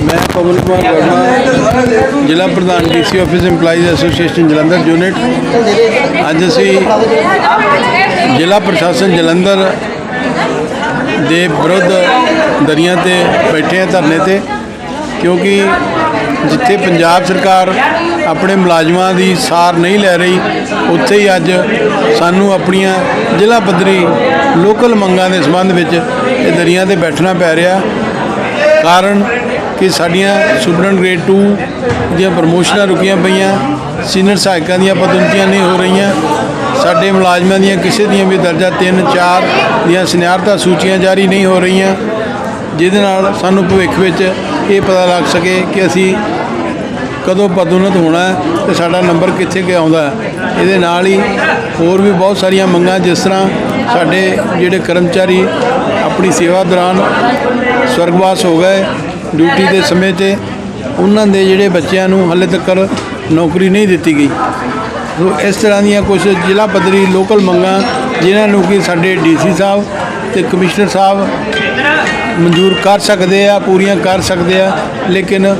ਮੈਂ ਪਵਨ ਕੁਮਾਰ ਵਰਮਾ, ਜ਼ਿਲ੍ਹਾ ਪ੍ਰਧਾਨ DC office EMPLOYEES association Jalandhar unit. ਅੱਜ ਅਸੀਂ ਜ਼ਿਲ੍ਹਾ ਪ੍ਰਸ਼ਾਸਨ ਜਲੰਧਰ ਦੇ ਵਿਰੁੱਧ ਦਰਿਆ ਤੇ ਬੈਠੇ ਆ ਧਰਨੇ ਤੇ, ਕਿਉਂਕਿ ਜਿੱਥੇ ਪੰਜਾਬ ਸਰਕਾਰ ਆਪਣੇ ਮੁਲਾਜ਼ਮਾਂ ਦੀ ਸਾਰ ਨਹੀਂ ਲੈ ਰਹੀ, ਉੱਥੇ ਹੀ ਅੱਜ ਸਾਨੂੰ ਆਪਣੀਆਂ ਜ਼ਿਲ੍ਹਾ ਪੱਧਰੀ ਲੋਕਲ ਮੰਗਾਂ ਦੇ ਸੰਬੰਧ ਵਿੱਚ ਇਹ ਦਰੀਆਂ ਤੇ ਬੈਠਣਾ ਪੈ ਰਿਹਾ। ਕਾਰਨ ਕਿ ਸਾਡੀਆਂ ਸਟੂਡੈਂਟ ਗ੍ਰੇਡ 2 ਦੀਆਂ ਪ੍ਰਮੋਸ਼ਨਾਂ ਰੁਕੀਆਂ ਪਈਆਂ, ਸੀਨੀਅਰ ਸਹਾਇਕਾਂ ਦੀਆਂ ਪਦੋਨਤੀਆਂ ਨਹੀਂ ਹੋ ਰਹੀਆਂ, ਸਾਡੇ ਮੁਲਾਜ਼ਮਾਂ ਦੀਆਂ ਕਿਸੇ ਦੀਆਂ ਵੀ ਦਰਜਾ 3 4 ਦੀਆਂ ਸਿਨਿਆਰਤਾ ਸੂਚੀਆਂ ਜਾਰੀ ਨਹੀਂ ਹੋ ਰਹੀਆਂ, ਜਿਹਦੇ ਨਾਲ ਸਾਨੂੰ ਭਵਿੱਖ ਵਿੱਚ ਇਹ ਪਤਾ ਲੱਗ ਸਕੇ ਕਿ ਅਸੀਂ ਕਦੋਂ ਪਦੋਨਤ ਹੋਣਾ ਹੈ ਤੇ ਸਾਡਾ ਨੰਬਰ ਕਿੱਥੇ ਕਿ ਆਉਂਦਾ ਇਹਦੇ ਨਾਲ ਹੀ ਹੋਰ ਵੀ ਬਹੁਤ ਸਾਰੀਆਂ ਮੰਗਾਂ, ਜਿਸ ਤਰ੍ਹਾਂ ਸਾਡੇ ਜਿਹੜੇ ਕਰਮਚਾਰੀ ਆਪਣੀ ਸੇਵਾ ਦੌਰਾਨ ਸਵਰਗਵਾਸ ਹੋ ਗਏ ਡਿਊਟੀ ਦੇ ਸਮੇਂ ਤੇ, ਉਹਨਾਂ ਦੇ ਜਿਹੜੇ ਬੱਚਿਆਂ ਨੂੰ ਹਾਲੇ ਤੱਕ ਨੌਕਰੀ ਨਹੀਂ ਦਿੱਤੀ ਗਈ। ਸੋ ਇਸ ਤਰ੍ਹਾਂ ਦੀਆਂ ਕੁਝ ਜ਼ਿਲ੍ਹਾ ਪੱਧਰੀ ਲੋਕਲ ਮੰਗਾਂ, ਜਿਨ੍ਹਾਂ ਨੂੰ ਕਿ ਸਾਡੇ ਡੀਸੀ ਸਾਹਿਬ ਤੇ ਕਮਿਸ਼ਨਰ ਸਾਹਿਬ ਮਨਜ਼ੂਰ ਕਰ ਸਕਦੇ ਆ, ਪੂਰੀਆਂ ਕਰ ਸਕਦੇ ਆ, ਲੇਕਿਨ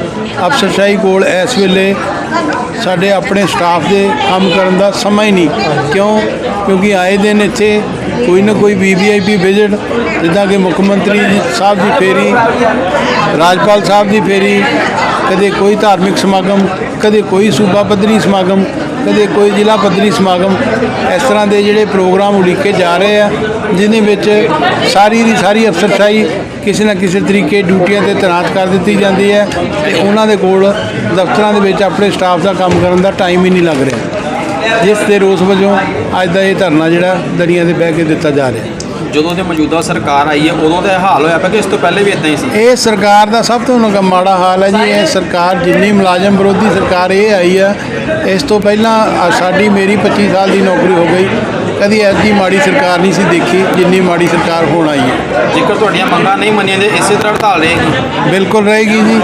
ਅਫਸਰਸ਼ਾਹੀ ਕੋਲ ਇਸ ਵੇਲੇ ਸਾਡੇ ਆਪਣੇ ਸਟਾਫ ਦੇ ਕੰਮ ਕਰਨ ਦਾ ਸਮਾਂ ਹੀ ਨਹੀਂ। ਕਿਉਂ? ਕਿਉਂਕਿ ਆਏ ਦਿਨ ਇੱਥੇ ਕੋਈ ਨਾ ਕੋਈ ਵੀਵੀਆਈਪੀ ਵਿਜ਼ਿਟ ਜਿੱਦਾਂ ਕਿ ਮੁੱਖ ਮੰਤਰੀ ਸਾਹਿਬ ਦੀ ਫੇਰੀ, ਰਾਜਪਾਲ ਸਾਹਿਬ ਦੀ ਫੇਰੀ, ਕਦੇ ਕੋਈ ਧਾਰਮਿਕ ਸਮਾਗਮ, ਕਦੇ ਕੋਈ ਸੂਬਾ ਪੱਧਰੀ ਸਮਾਗਮ ਕਦੇ ਕੋਈ ਜ਼ਿਲ੍ਹਾ ਪੱਧਰੀ ਸਮਾਗਮ ਇਸ ਤਰ੍ਹਾਂ ਦੇ ਜਿਹੜੇ ਪ੍ਰੋਗਰਾਮ ਉਲੀਕੇ ਜਾ ਰਹੇ ਆ, ਜਿਹਦੇ ਵਿੱਚ ਸਾਰੀ ਦੀ ਸਾਰੀ ਅਫਸਰਸ਼ਾਹੀ ਕਿਸੇ ਨਾ ਕਿਸੇ ਤਰੀਕੇ ਡਿਊਟੀਆਂ ਤੇ ਤੈਨਾਤ ਕਰ ਦਿੱਤੀ ਜਾਂਦੀ ਹੈ ਤੇ ਉਹਨਾਂ ਦੇ ਕੋਲ ਦਫ਼ਤਰਾਂ ਦੇ ਵਿੱਚ ਆਪਣੇ ਸਟਾਫ ਦਾ ਕੰਮ ਕਰਨ ਦਾ ਟਾਈਮ ਹੀ ਨਹੀਂ ਲੱਗ ਰਿਹਾ। ਜਿਸ ਦੇ ਰੋਸ ਵਜੋਂ ਅੱਜ ਦਾ ਇਹ ਧਰਨਾ ਜਿਹੜਾ ਦਰੀਆਂ ਤੇ ਬਹਿ ਕੇ ਦਿੱਤਾ ਜਾ ਰਿਹਾ। ਜਦੋਂ ਦੇ ਮੌਜੂਦਾ ਸਰਕਾਰ ਆਈ ਹੈ ਉਦੋਂ ਦਾ ਇਹ ਹਾਲ ਹੋਇਆ ਪਿਆ ਕਿ ਇਸ ਤੋਂ ਪਹਿਲੇ ਵੀ ਇਦਾਂ ਹੀ ਸੀ। ਇਹ ਸਰਕਾਰ ਦਾ ਸਭ ਤੋਂ ਨਗ- ਮਾੜਾ ਹਾਲ ਹੈ ਜੀ ਇਹ ਸਰਕਾਰ ਜਿੰਨੀ ਮੁਲਾਜ਼ਮ ਵਿਰੋਧੀ ਸਰਕਾਰ ਇਹ ਆਈ ਆ ਇਸ ਤੋਂ ਪਹਿਲਾਂ ਸਾਡੀ ਮੇਰੀ 25 ਸਾਲ ਦੀ ਨੌਕਰੀ ਹੋ ਗਈ ਕਦੀ ਐਸੀ ਮਾੜੀ ਸਰਕਾਰ ਨਹੀਂ ਸੀ ਦੇਖੀ ਜਿੰਨੀ ਮਾੜੀ ਸਰਕਾਰ ਹੁਣ ਆਈ ਹੈ। ਜੇਕਰ ਤੁਹਾਡੀਆਂ ਮੰਗਾਂ ਨਹੀਂ ਮੰਨੀਆਂ ਤੇ ਇਸੇ ਤਰ੍ਹਾਂ ਹੜਤਾਲ ਰਹੇਗੀ। ਬਿਲਕੁਲ ਰਹੇਗੀ ਜੀ।